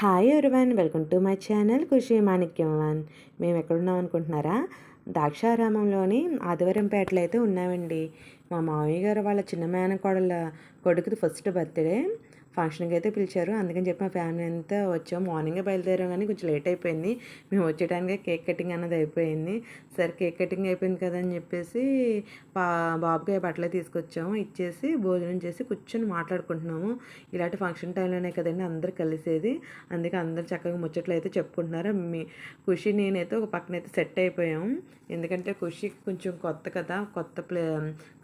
Hi everyone welcome to my channel Khushi Manikyam one మేము ఎక్కడున్నాం అనుకుంటున్నారా? ద్రాక్షారామంలోని ఆదివారంపేటలో అయితే ఉన్నామండి. మా మామయ్య గారు వాళ్ళ చిన్న మేనకోడల కొడుకుది ఫస్ట్ బర్త్డే ఫంక్షన్కి అయితే పిలిచారు. అందుకని చెప్పి మా ఫ్యామిలీ అంతా వచ్చాం. మార్నింగే బయలుదేరాం కానీ కొంచెం లేట్ అయిపోయింది. మేము వచ్చేటానికి కేక్ కటింగ్ అన్నది అయిపోయింది. సరే కేక్ కటింగ్ అయిపోయింది కదా అని చెప్పేసి పా బాబుకి బట్టలు తీసుకొచ్చాము. ఇచ్చేసి భోజనం చేసి కూర్చొని మాట్లాడుకుంటున్నాము. ఇలాంటి ఫంక్షన్ టైంలోనే కదండి అందరు కలిసేది. అందుకే అందరు చక్కగా ముచ్చట్లు అయితే చెప్పుకుంటున్నారు. మీ ఖుషి నేనైతే ఒక పక్కనైతే సెట్ అయిపోయాము ఎందుకంటే ఖుషి కొంచెం కొత్త కదా కొత్త ప్లే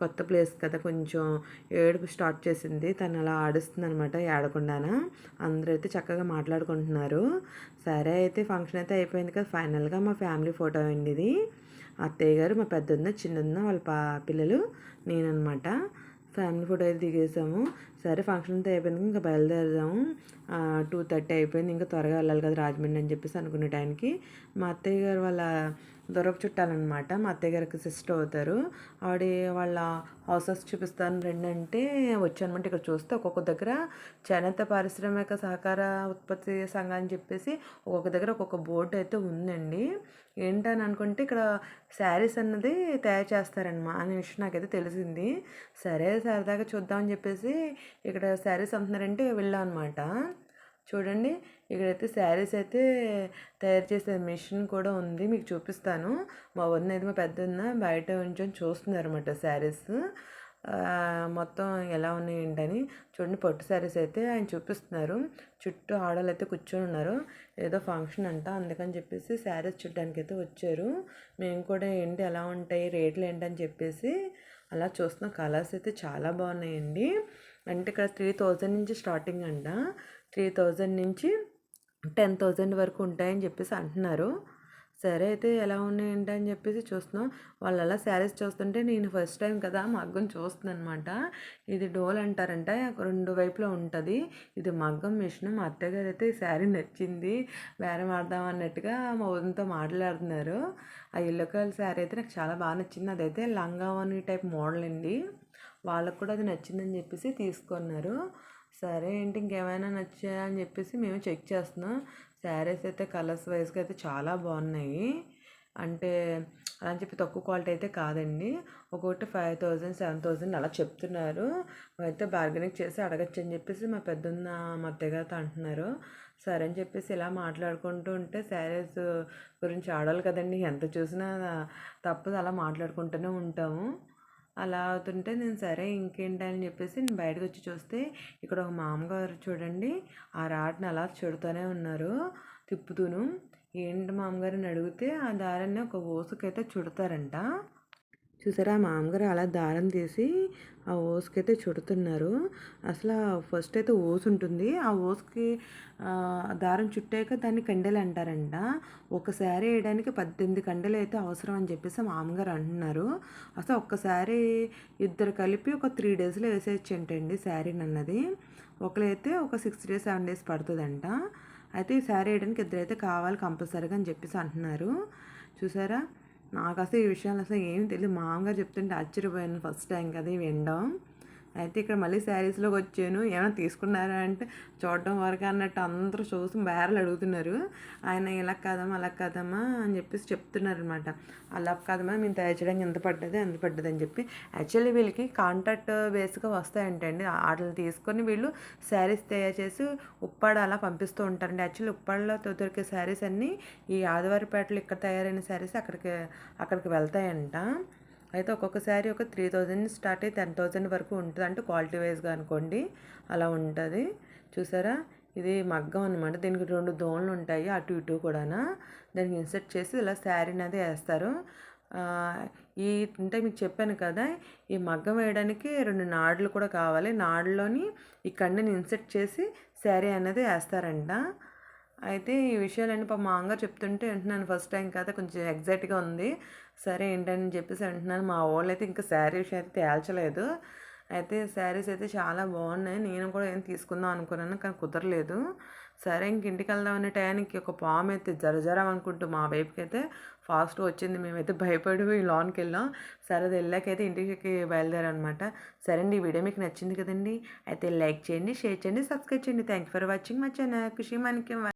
కొత్త ప్లేస్ కదా కొంచెం ఏడుపు స్టార్ట్ చేసింది. తను అలా ఆడుస్తుంది అనమాట ఏడకుండానా అందరూ అయితే చక్కగా మాట్లాడుకుంటున్నారు. సరే అయితే ఫంక్షన్ అయితే అయిపోయింది కదా ఫైనల్గా మా ఫ్యామిలీ ఫోటో అండి ఇది. అత్తయ్య గారు మా పెద్దన్న చిన్నన్న వాళ్ళ పా పిల్లలు నేననమాట ఫ్యామిలీ ఫోటో అయితే దిగేసాము. సరే ఫంక్షన్ అంతా అయిపోయింది ఇంకా బయలుదేరదాము టూ థర్టీ అయిపోయింది ఇంకా త్వరగా వెళ్ళాలి కదా రాజమండ్రి అని చెప్పేసి అనుకునే టైంకి. మా అత్తయ్య గారు వాళ్ళ దొరక చుట్టాలన్నమాట. మా అత్తయ్య గారికి సిస్టర్ అవుతారు. ఆవిడ వాళ్ళ హౌసెస్ చూపిస్తాను రెండు అంటే వచ్చానమాట ఇక్కడ చూస్తే. ఒక్కొక్క దగ్గర చేనేత పారిశ్రామిక సహకార ఉత్పత్తి సంఘం అని చెప్పేసి ఒక్కొక్క దగ్గర ఒక్కొక్క బోర్డు అయితే ఉందండి. ఏంటని అనుకుంటే ఇక్కడ శారీస్ అన్నది తయారు చేస్తారనమా అనే విషయం నాకైతే తెలిసింది. సరే సరదాగా చూద్దామని చెప్పేసి ఇక్కడ శారీస్ అమ్ముతున్నారంటే వెళ్ళాం అనమాట చూడండి. ఇక్కడైతే శారీస్ అయితే తయారు చేసే మిషన్ కూడా ఉంది. మీకు చూపిస్తాను. మా వదిన అయితే మా పెద్దన్న బయట ఉంచొని చూస్తున్నారు అనమాట శారీస్ మొత్తం ఎలా ఉన్నాయి ఏంటని. చూడండి పట్టు శారీస్ అయితే ఆయన చూపిస్తున్నారు. చుట్టూ ఆడలు అయితే కూర్చొని ఉన్నారు. ఏదో ఫంక్షన్ అంట అందుకని చెప్పేసి శారీస్ చూడడానికి అయితే వచ్చారు. మేము కూడా ఏంటి ఎలా ఉంటాయి రేట్లు ఏంటని చెప్పేసి అలా చూస్తున్న. కలర్స్ అయితే చాలా బాగున్నాయండి. అంటే ఇక్కడ త్రీ థౌజండ్ నుంచి స్టార్టింగ్ అంట. త్రీ థౌజండ్ నుంచి టెన్ థౌజండ్ వరకు ఉంటాయని చెప్పేసి అంటున్నారు. సరే అయితే ఎలా ఉన్నాయంటే అని చెప్పేసి చూస్తున్నాం. వాళ్ళు అలా శారీస్ చూస్తుంటే నేను ఫస్ట్ టైం కదా మగ్గం చూస్తున్నాను అనమాట ఇది డోల్ అంటారంట రెండు వైపులో ఉంటుంది. ఇది మగ్గం మిషన్. మా అత్తగారు అయితే ఈ శారీ నచ్చింది. వేరే మాడదాం అన్నట్టుగా మా వదినతో మాట్లాడుతున్నారు. ఆ ఎల్లో కలర్ శారీ అయితే నాకు చాలా బాగా నచ్చింది. అదైతే లంగావని టైప్ మోడల్ అండి. వాళ్ళకు కూడా అది నచ్చిందని చెప్పేసి తీసుకున్నారు. సరే ఏంటి ఇంకేమైనా నచ్చాయా అని చెప్పేసి మేము చెక్ చేస్తున్నాం. శారీస్ అయితే కలర్స్ వైజ్గా అయితే చాలా బాగున్నాయి. అంటే అలా అని చెప్పి తక్కువ క్వాలిటీ అయితే కాదండి. ఒక్కొక్కటి ఫైవ్ థౌజండ్ సెవెన్ థౌజండ్ అలా చెప్తున్నారు. అయితే బార్గెనింగ్ చేసి అడగచ్చు అని చెప్పేసి మా పెద్దన్న మా అత్తగారితో అంటున్నారు. సరే అని చెప్పేసి ఇలా మాట్లాడుకుంటూ ఉంటే శారీస్ గురించి ఆడాలి కదండి. ఎంత చూసినా తప్పదు అలా మాట్లాడుకుంటూనే ఉంటాము. అలా అవుతుంటే నేను సరే ఇంకేంటి అని చెప్పేసి నేను బయటకు వచ్చి చూస్తే ఇక్కడ ఒక మామగారు చూడండి ఆ రాడ్ని అలా చెడుతూనే ఉన్నారు తిప్పుతూను. ఏంటి మామగారిని అడిగితే ఆ దారాన్ని ఒక ఓసుకైతే చుడతారంట. చూసారా? మా మామగారు అలా దారం తీసి ఆ ఓసుకి అయితే చుడుతున్నారు. అసలు ఫస్ట్ అయితే ఓసు ఉంటుంది. ఆ ఓసుకి దారం చుట్టాక దాన్ని కండెలు అంటారంట. ఒకసారి వేయడానికి పద్దెనిమిది కండెలు అయితే అవసరం అని చెప్పేసి మామగారు అంటున్నారు. అసలు ఒక్కసారి ఇద్దరు కలిపి ఒక త్రీ డేస్లో వేసేయచ్చంటండి శారీని అన్నది. ఒకరైతే ఒక సిక్స్ డేస్ సెవెన్ డేస్ పడుతుందంట. అయితే ఈ శారీ వేయడానికి ఇద్దరైతే కావాలి కంపల్సరీగా అని చెప్పేసి అంటున్నారు. చూసారా? నాకు అసలు ఈ విషయాలు అసలు ఏమి తెలియదు మామగారు చెప్తుంటే ఆశ్చర్యపోయాను ఫస్ట్ టైం కదా వినడం. అయితే ఇక్కడ మళ్ళీ శారీస్లోకి వచ్చాను. ఏమైనా తీసుకున్నారా అంటే చూడడం వరకు అన్నట్టు అందరూ చూసి బేరలు అడుగుతున్నారు. ఆయన ఇలా కాదమ్మా అలా కాదమ్మా అని చెప్పేసి చెప్తున్నారు అనమాట అలా కాదమ్మా మేము తయారు చేయడానికి ఎంత పడ్డది ఎంత పడ్డది అని చెప్పి. యాక్చువల్లీ వీళ్ళకి కాంట్రాక్ట్ బేస్గా వస్తాయంటండి వాటిని తీసుకొని వీళ్ళు శారీస్ తయారు చేసి ఉప్పాడ అలా పంపిస్తూ ఉంటారండి. యాక్చువల్లీ ఉప్పాడలో దొరికే శారీస్ అన్నీ ఈ ఆదివారిపేటలో ఇక్కడ తయారైన శారీస్ అక్కడికి అక్కడికి వెళ్తాయంట. అయితే ఒక్కొక్క శారీ ఒక త్రీ థౌజండ్ స్టార్ట్ అయ్యి టెన్ థౌజండ్ వరకు ఉంటుంది. అంటే క్వాలిటీ వైజ్గా అనుకోండి అలా ఉంటుంది. చూసారా? ఇది మగ్గం అనమాట దీనికి రెండు దోన్లు ఉంటాయి అటు ఇటు కూడా దానికి ఇన్సర్ట్ చేసి ఇలా శారీ అనేది వేస్తారు. ఈ అంటే మీకు చెప్పాను కదా ఈ మగ్గం వేయడానికి రెండు నాడులు కూడా కావాలి. నాడులోని ఈ కండని ఇన్సర్ట్ చేసి శారీ అనేది వేస్తారంట. అయితే ఈ విషయాలన్నీ పాప మా అమ్మగారు చెప్తుంటే వింటున్నాను ఫస్ట్ టైం కదా కొంచెం ఎగ్జైట్గా ఉంది. సరే ఏంటని చెప్పేసి అంటున్నాను. మా వాళ్ళు అయితే ఇంకా శారీ విషయం అయితే తేల్చలేదు. అయితే శారీస్ అయితే చాలా బాగున్నాయి. నేను కూడా ఏం తీసుకుందాం అనుకున్నాను కానీ కుదరలేదు. సరే ఇంక ఇంటికి వెళ్దాం అనే టయానికి ఒక పాము అయితే జరజరం అనుకుంటూ మా వైపుకి అయితే ఫాస్ట్ వచ్చింది. మేమైతే భయపడి లోన్కి వెళ్ళాం. సరే అది వెళ్ళాకైతే ఇంటికి బయలుదేరనమాట. సరే అండి ఈ వీడియో మీకు నచ్చింది కదండి అయితే లైక్ చేయండి షేర్ చేయండి సబ్స్క్రైబ్ చేయండి. థ్యాంక్ యూ ఫర్ వాచింగ్ మా ఛానల్ ఖుషి మనకి